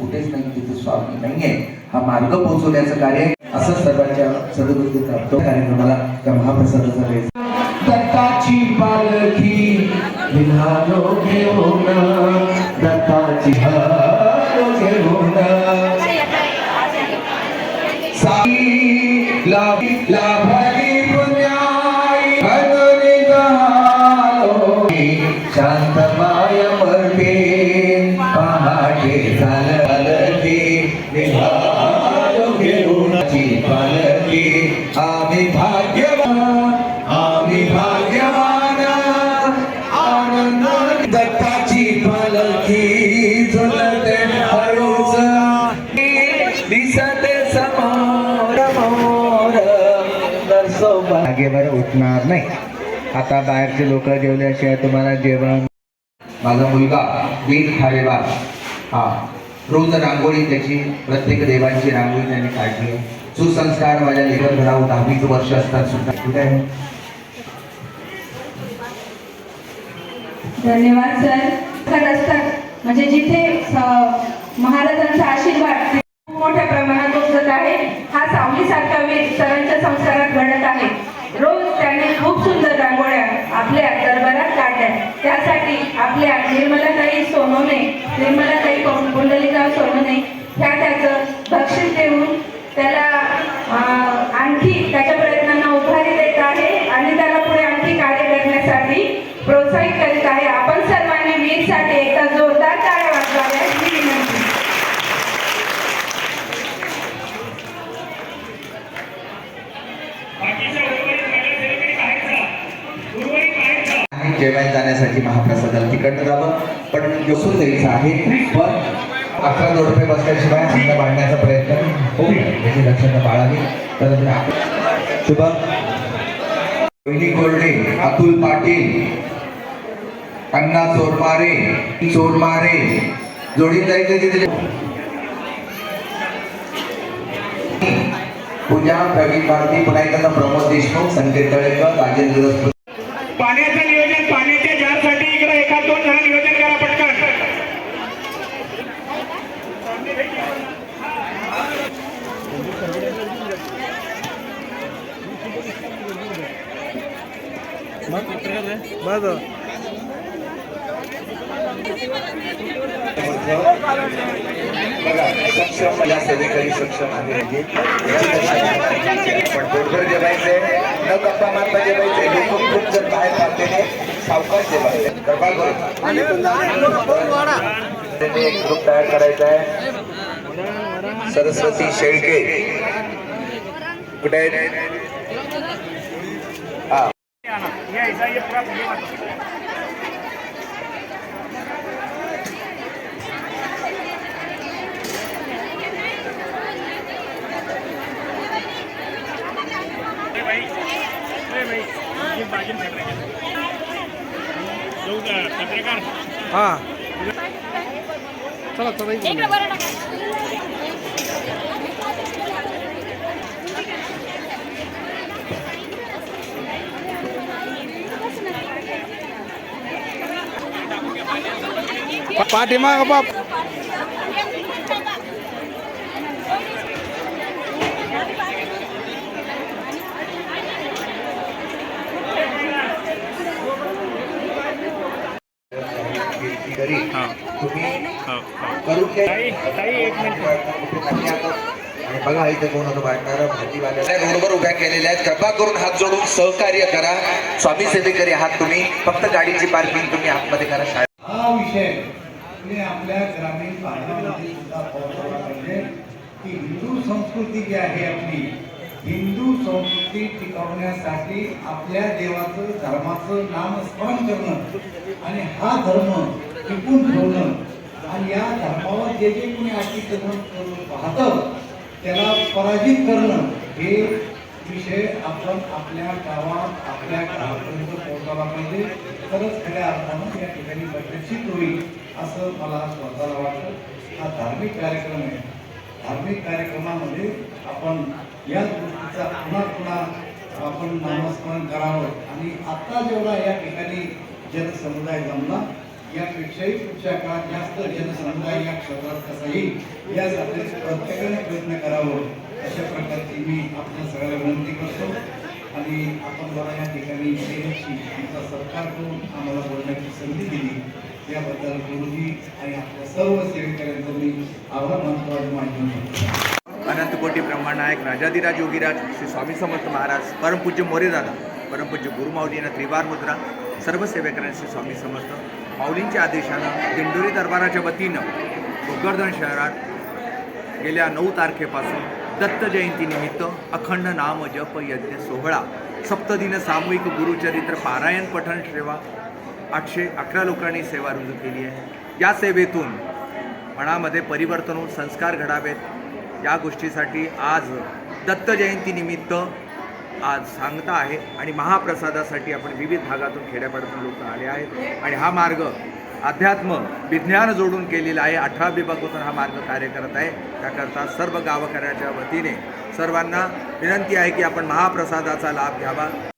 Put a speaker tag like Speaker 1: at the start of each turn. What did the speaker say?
Speaker 1: कुठेच नाही तिथे स्वामी नाहीये. हा मार्ग पोहोचवण्याचं कार्य. असं सर्वांच्या सदबुद्धी प्राप्त कार्यक्रमाला त्या महाप्रसादाचा वेळ. दत्ताची पालखी निघालो घेऊन दत्ताची हालो घेऊन साई लाभ लाभली दत्ताची पालखी झुलते हळूच. दिसते समोर मोर.
Speaker 2: जागेवर उठणार नाही. आता बाहेरचे लोक जेवल्याशिवाय तुम्हाला जेवण.
Speaker 1: माझा मुलगा वीर खारेबाग. हा. रोज रांगोळी त्याची प्रत्येक देवांची रांगोळी त्याने काढली. सुसंस्कार माझ्या लेखन घडावून दहावीच वर्ष असतात सुद्धा. कुठे आहे?
Speaker 3: धन्यवाद सर. सर असतात म्हणजे जिथे महाराजांचा आशीर्वाद खूप मोठ्या प्रमाणात उपजत आहे हा सावलीसारखा वीर सरांच्या संसारात घडत आहे. रोज त्याने खूप सुंदर रांगोळ्या आपल्या दरबारात काढल्या. त्यासाठी आपल्या निर्मलाताई सोनवणे निर्मलाताई कों- कुंडलिकाव सोनवणे ह्या त्या बक्षीस देऊन त्याला अं, आणखी त्याच्या प्रयत्नांना उभारी देत आहे आणि त्याला पुढे आणखी कार्य करण्यासाठी प्रोत्साहित करीत आहे आपण सर्वांनी वीरसाठी एकदा जोरदार टाळ्या वाजवाव्या ही विनंती
Speaker 1: जेवायला जाण्यासाठी महाप्रसादाला तिकडनं जावं. पण योसून द्यायचं आहे पण अकरा दोन रुपये बसल्याशिवाय अन्न बांधण्याचा प्रयत्न होऊ नये. याची लक्षणं बाळावी. तर आपण शुभ. रोहिणी कोरडे अतुल पाटील अण्णा चोरमारे चोरमारे. जोडी जायचं तिथे पूजा प्रवीण भारती पुन्हा एकदा प्रमोद देशमुख संकेत तळेकर राजेंद्र
Speaker 4: पाण्याचं नियोजन पाण्याच्या जारसाठी इकडे एका दोन जण नियोजन करा पटकन.
Speaker 1: बघा सक्षम या सेवेकरी सक्षम आहे पण बरोबर जेवायचे न गप्पा मारता जेवायचे हे खूप खूप जण बाहेर पाहते सावकाश जेवायचे कृपा करून एक ग्रुप तयार करायचा आहे सरस्वती शेळके. कुठे आहेत? हा
Speaker 4: या ऐसा ये पूरा पुणे वाला. ए भाई, ए भाई, ये बाजूला पत्रकार. जाऊ का, पत्रकार
Speaker 2: हा पाठीमाग बाप
Speaker 1: तरी तुम्ही आणि बघा इथे कोण होतं वाटणार भाजीवाल्या रोडवर उभ्या केलेल्या आहेत. कृपा करून हात जोडून सहकार्य करा. स्वामी सेवेकरी आहात तुम्ही. फक्त गाडीची पार्किंग तुम्ही आतमध्ये करा शाळेत.
Speaker 5: हा विषय आपल्या ग्रामीण भागामध्ये सुद्धा पोहोचवला पाहिजे. की हिंदू संस्कृती जी आहे आपली हिंदू संस्कृती टिकवण्यासाठी आपल्या देवाचं धर्माचं नामस्मरण करणं आणि हा धर्म टिकून ठेवणं आणि या धर्मावर जे जे कोणी अतिक्रमण करून पाहतं त्याला पराजित करणं हे विषय आपण आपल्या गावात आपल्या घरापर्यंत पोहोचवला पाहिजे. तरच खऱ्या अर्थानं या ठिकाणी प्रदर्शित होईल असं मला स्वतःला वाटतं. हा धार्मिक कार्यक्रम आहे. धार्मिक कार्यक्रमामध्ये आपण या गोष्टीचा पुन्हा पुन्हा आपण नामस्मरण करावं. आणि आत्ता जेवढा या ठिकाणी जनसमुदाय जमला यापेक्षाही पुढच्या काळात जास्त जनसमुदाय या क्षेत्रात कसा येईल यासाठी प्रत्येकाने प्रयत्न करावं अशा प्रकारची मी आपल्या सगळ्याला विनंती करतो. आणि आपण मला या ठिकाणी येण्याची तुमचा आम्हाला बोलण्याची संधी दिली. याबद्दल गुरुजी आणि आपल्या सर्व सेवेकऱ्यांचं मी आभार मानतो आणि माहिती
Speaker 1: अनंत कोटी ब्रह्मनायक राजाधिराज योगीराज श्री स्वामी समर्थ महाराज परमपूज्य मोरेदादा परमपूज्य गुरुमाऊलींना त्रिवार मुद्रा सर्व सेवेकरांना श्री स्वामी समर्थ. माऊलींच्या आदेशानं दिंडोरी दरबाराच्या वतीनं भोकरदन शहरात गेल्या नऊ तारखेपासून दत्त जयंतीनिमित्त अखंड नाम जप यज्ञ सोहळा सप्तदिन सामूहिक गुरुचरित्र पारायण पठण सेवा आठशे अकरा लोकांनी सेवा रुजू केली आहे. या सेवेतून मनामध्ये परिवर्तन होऊन संस्कार घडावेत. या गोष्टीसाठी आज दत्त जयंतीनिमित्त आज सांगता आहे आणि महाप्रसादासाठी आपण विविध भागातून खेड्यापाड्यातून लोक आले आहेत. आणि हा मार्ग अध्यात्म विज्ञान जोडून केलेला आहे. अठरा विभागातून हा मार्ग कार्य करत आहे. त्याकरता सर्व गावकऱ्याच्या वतीने सर्वांना विनंती आहे की आपण महाप्रसादाचा लाभ घ्यावा.